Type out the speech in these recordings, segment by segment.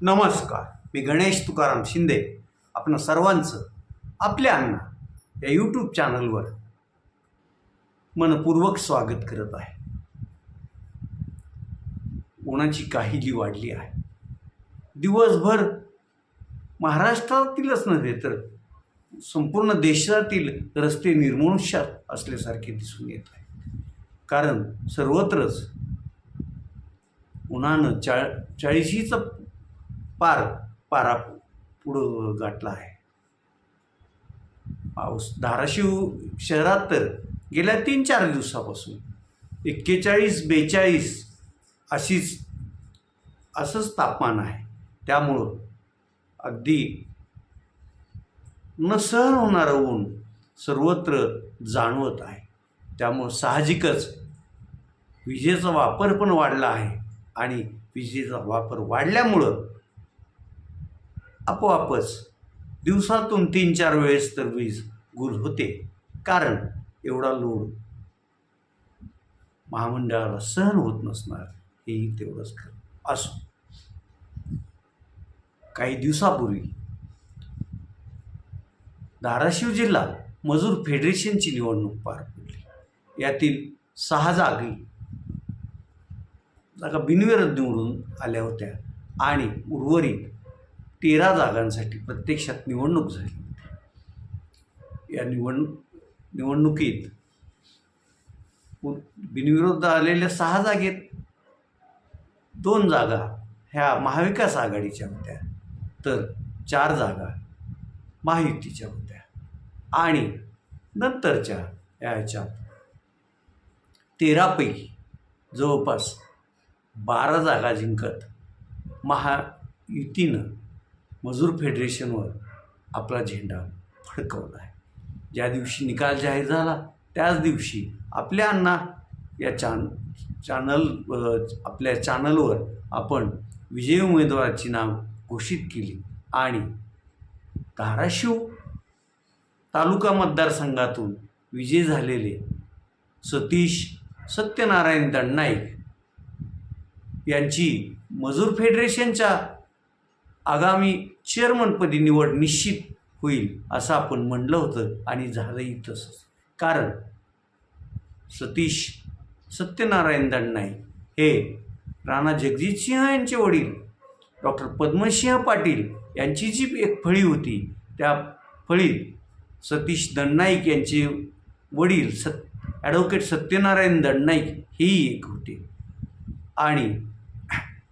नमस्कार. मी गणेश तुकाराम शिंदे. आपण सर्वांचं आपल्या अण्णा या यूट्यूब चॅनलवर मनपूर्वक स्वागत करत आहे. उन्हाची काहिली वाढली आहे. दिवसभर महाराष्ट्रातीलच नव्हे तर संपूर्ण देशातील रस्ते निर्मनुष्यात असल्यासारखे दिसून येत आहे. कारण सर्वत्रच उन्हानं चा चाळीशीचं पार पारा पुढं गाठला आहे. पाऊस धाराशिव शहरात तर गेल्या तीन चार दिवसापासून एक्केचाळीस बेचाळीस अशीच असंच तापमान आहे. त्यामुळं अगदी न सहन होणारं ऊन सर्वत्र जाणवत आहे. त्यामुळं साहजिकच विजेचा वापर पण वाढला आहे आणि विजेचा वापर वाढल्यामुळं आपोआपच दिवसातून तीन चार वेळेस तर वीज गुल होते. कारण एवढा लोड महामंडळाला सहन होत नसणार हेही तेवढंच खरं. असो. काही दिवसापूर्वी धाराशिव जिल्हा मजूर फेडरेशनची निवडणूक पार पडली. यातील सहा जागी जागा बिनविरोध निवडून आल्या होत्या आणि उर्वरित तेरा जागांसाठी प्रत्यक्षात निवडणूक झाली. या निवड निवडणुकीत बिनविरोध आलेल्या सहा जागेत दोन जागा ह्या महाविकास आघाडीच्या होत्या. तर चार जागा महायुतीच्या होत्या. आणि नंतरच्या या ह्याच्यात तेरापैकी जवळपास बारा जागा जिंकत महायुतीनं मजूर फेडरेशनवर आपला झेंडा फडकवला आहे. ज्या दिवशी निकाल जाहीर झाला त्याच दिवशी आपल्या अण्णा या चान चॅनल आपल्या चॅनलवर आपण विजयी उमेदवाराची नाव घोषित केली आणि धाराशिव तालुका मतदारसंघातून विजय झालेले सतीश सत्यनारायण दंडनाईक यांची मजूर फेडरेशनच्या आगामी चेअरमनपदी निवड निश्चित होईल असं आपण म्हणलं होतं आणि झालंही तसंच. कारण सतीश सत्यनारायण दंडनाईक हे राणा जगजितसिंह यांचे वडील डॉक्टर पद्मसिंह पाटील यांची जी एक फळी होती त्या फळीत सतीश दंडनाईक यांचे वडील सत ॲडव्होकेट सत्यनारायण दंडनाईक हेही एक होते. आणि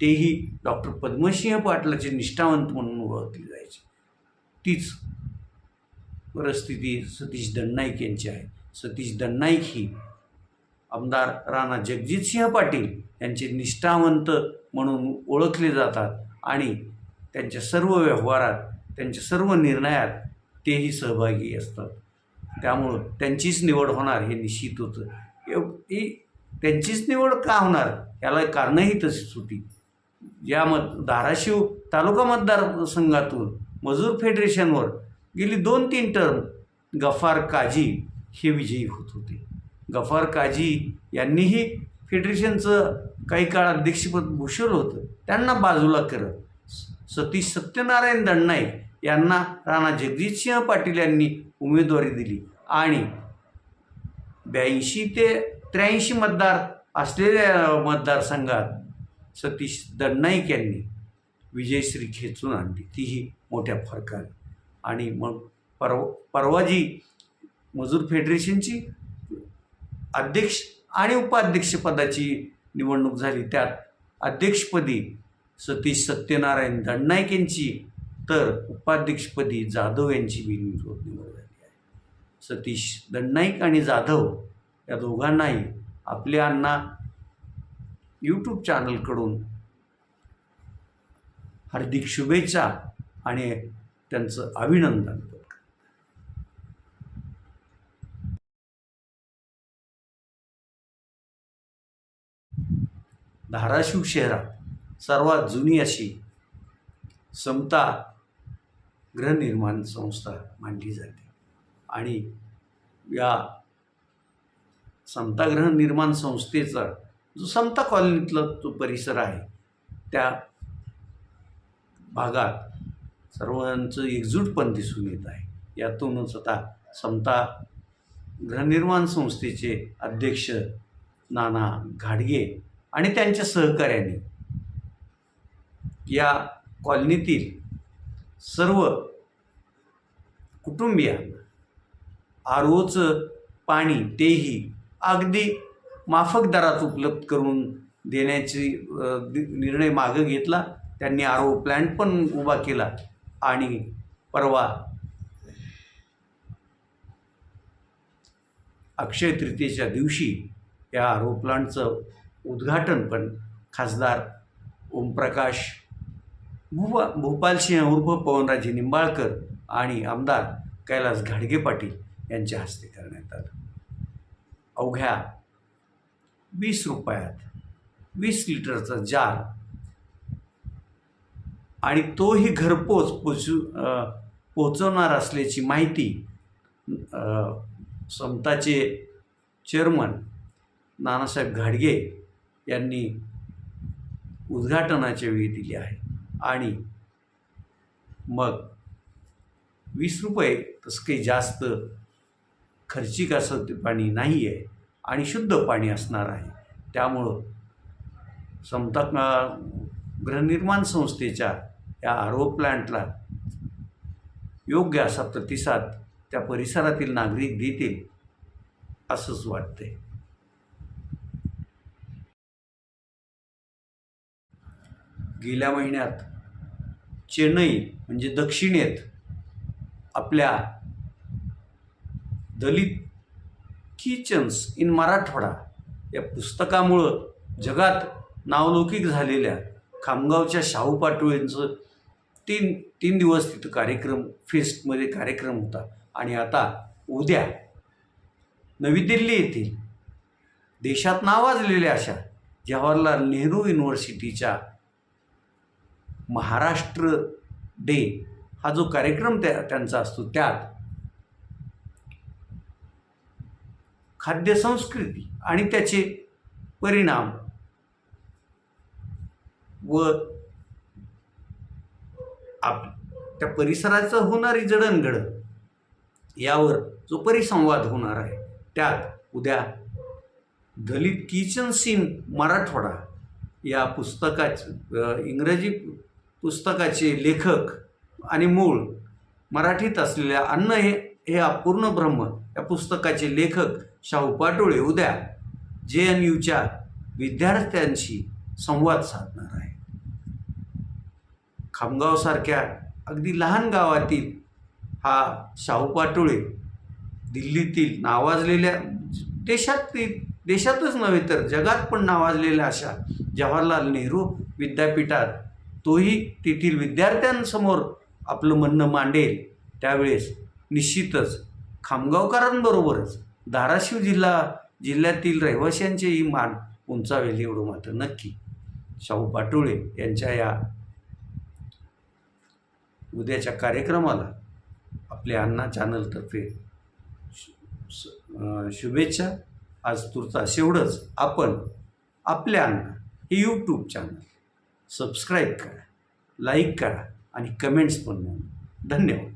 तेही डॉक्टर पद्मसिंह पाटलाचे निष्ठावंत म्हणून ओळखले जायचे. तीच परिस्थिती सतीश दंडनाईक यांची आहे. सतीश दंडनाईक ही आमदार राणा जगजितसिंह पाटील यांचे निष्ठावंत म्हणून ओळखले जातात आणि त्यांच्या सर्व व्यवहारात त्यांच्या सर्व निर्णयात तेही सहभागी असतात. त्यामुळं त्यांचीच निवड होणार हे निश्चित होतं. ही त्यांचीच निवड का होणार? याला कारणंही तशीच होती. या मत धाराशिव तालुका मतदारसंघातून मजूर फेडरेशनवर गेली दोन तीन टर्म गफार काजी हे विजयी होत होते. गफार काजी यांनीही फेडरेशनचं काही काळ अध्यक्षपद भूषवलं होतं. त्यांना बाजूला करत स- सतीश सत्यनारायण दंडनाईक यांना राणा जगजितसिंह पाटील यांनी उमेदवारी दिली आणि ब्याऐंशी ते त्र्याऐंशी मतदार असलेल्या मतदारसंघात सतीश दंडनाईक यांनी विजयश्री खेचून आणली. तीही मोठ्या फरकाने. आणि मग परव परवा जी मजूर फेडरेशनची अध्यक्ष आणि उपाध्यक्षपदाची निवडणूक झाली. त्यात अध्यक्षपदी सतीश सत्यनारायण दंडनाईक यांची तर उपाध्यक्षपदी जाधव यांची बिनविरोध निवड झाली आहे. सतीश दंडनाईक आणि जाधव या दोघांनाही आपल्या अण्णा यूट्यूब चॅनलकडून हार्दिक शुभेच्छा आणि त्यांचं अभिनंदन. धाराशिव शहरात सर्वात जुनी अशी समता गृहनिर्माण संस्था मानली जाते. आणि या समता गृहनिर्माण संस्थेचा जो समता कॉलनीतला जो परिसर आहे त्या भागात सर्वांचं एकजूट पण दिसून येत आहे. यातूनच आता समता गृहनिर्माण संस्थेचे अध्यक्ष नाना घाडगे आणि त्यांच्या सहकाऱ्यांनी या कॉलनीतील सर्व कुटुंबियांना आर ओचं पाणी तेही अगदी माफक दरात उपलब्ध करून देण्याची निर्णय मागं घेतला. त्यांनी आर ओ प्लॅन्ट पण उभा केला. आणि परवा अक्षय तृतीयेच्या दिवशी या आर ओ प्लांटचं उद्घाटन पण खासदार ओमप्रकाश भूपा भूपालसिंह उर्फ पवनराजे निंबाळकर आणि आमदार कैलास घाडगे पाटील यांच्या हस्ते करण्यात आलं. अवघ्या वीस रुपयात वीस लिटरचा जार. आणि तोही घरपोच पोचू पोचवणार असल्याची माहिती समताचे चेअरमन नानासाहेब घाडगे यांनी उद्घाटनाच्या वेळी दिली आहे. आणि मग वीस रुपये तसं काही जास्त खर्चिक असं ते पाणी नाही आहे आणि शुद्ध पाणी असणार आहे. त्यामुळं समता गृहनिर्माण संस्थेच्या या आर ओ प्लॅन्टला योग्य असा प्रतिसाद त्या परिसरातील नागरिक देतील असंच वाटतंय. गेल्या महिन्यात चेन्नई म्हणजे दक्षिणेत आपल्या दलित किचन्स इन मराठवाडा या पुस्तकामुळं जगात नावलौकिक झालेल्या खामगावच्या शाहू पाटोळेंचं तीन तीन दिवस तिथं कार्यक्रम फेस्टमध्ये कार्यक्रम होता. आणि आता उद्या नवी दिल्ली येथील देशात नावाजलेल्या अशा जवाहरलाल नेहरू युनिव्हर्सिटीच्या महाराष्ट्र डे हा जो कार्यक्रम त्या त्यांचा असतो त्यात खाद्यसंस्कृती आणि त्याचे परिणाम व आप त्या परिसराचं होणारी जडणघडण यावर जो परिसंवाद होणार आहे त्यात उद्या दलित किचन सीन मराठवाडा या पुस्तकाचे इंग्रजी पुस्तकाचे लेखक आणि मूळ मराठीत असलेल्या अन्न हे हे अपूर्ण ब्रह्म या पुस्तकाचे लेखक शाहू पाटोळे उद्या जे एन यूच्या विद्यार्थ्यांशी संवाद साधणार आहे खामगावसारख्या अगदी लहान गावातील हा शाहू पाटोळे दिल्लीतील नावाजलेल्या देशातील देशातच नव्हे तर जगात पण नावाजलेल्या अशा जवाहरलाल नेहरू विद्यापीठात तोही तेथील विद्यार्थ्यांसमोर आपलं म्हणणं मांडेल. त्यावेळेस निश्चितच. खामगावकरांबरोबरच धाराशिव जिल्हा जिल्ह्यातील रहिवाशांचेही मान उंचावेल एवढं मात्र नक्की. शाहू पाटोळे यांच्या या उद्याच्या कार्यक्रमाला आपल्या अण्णा चॅनलतर्फे शुभेच्छा. आज तुर्तास एवढंच. आपण आपल्या अण्णा हे यूट्यूब चॅनल सबस्क्राईब करा लाईक करा आणि कमेंट्स पण धन्यवाद.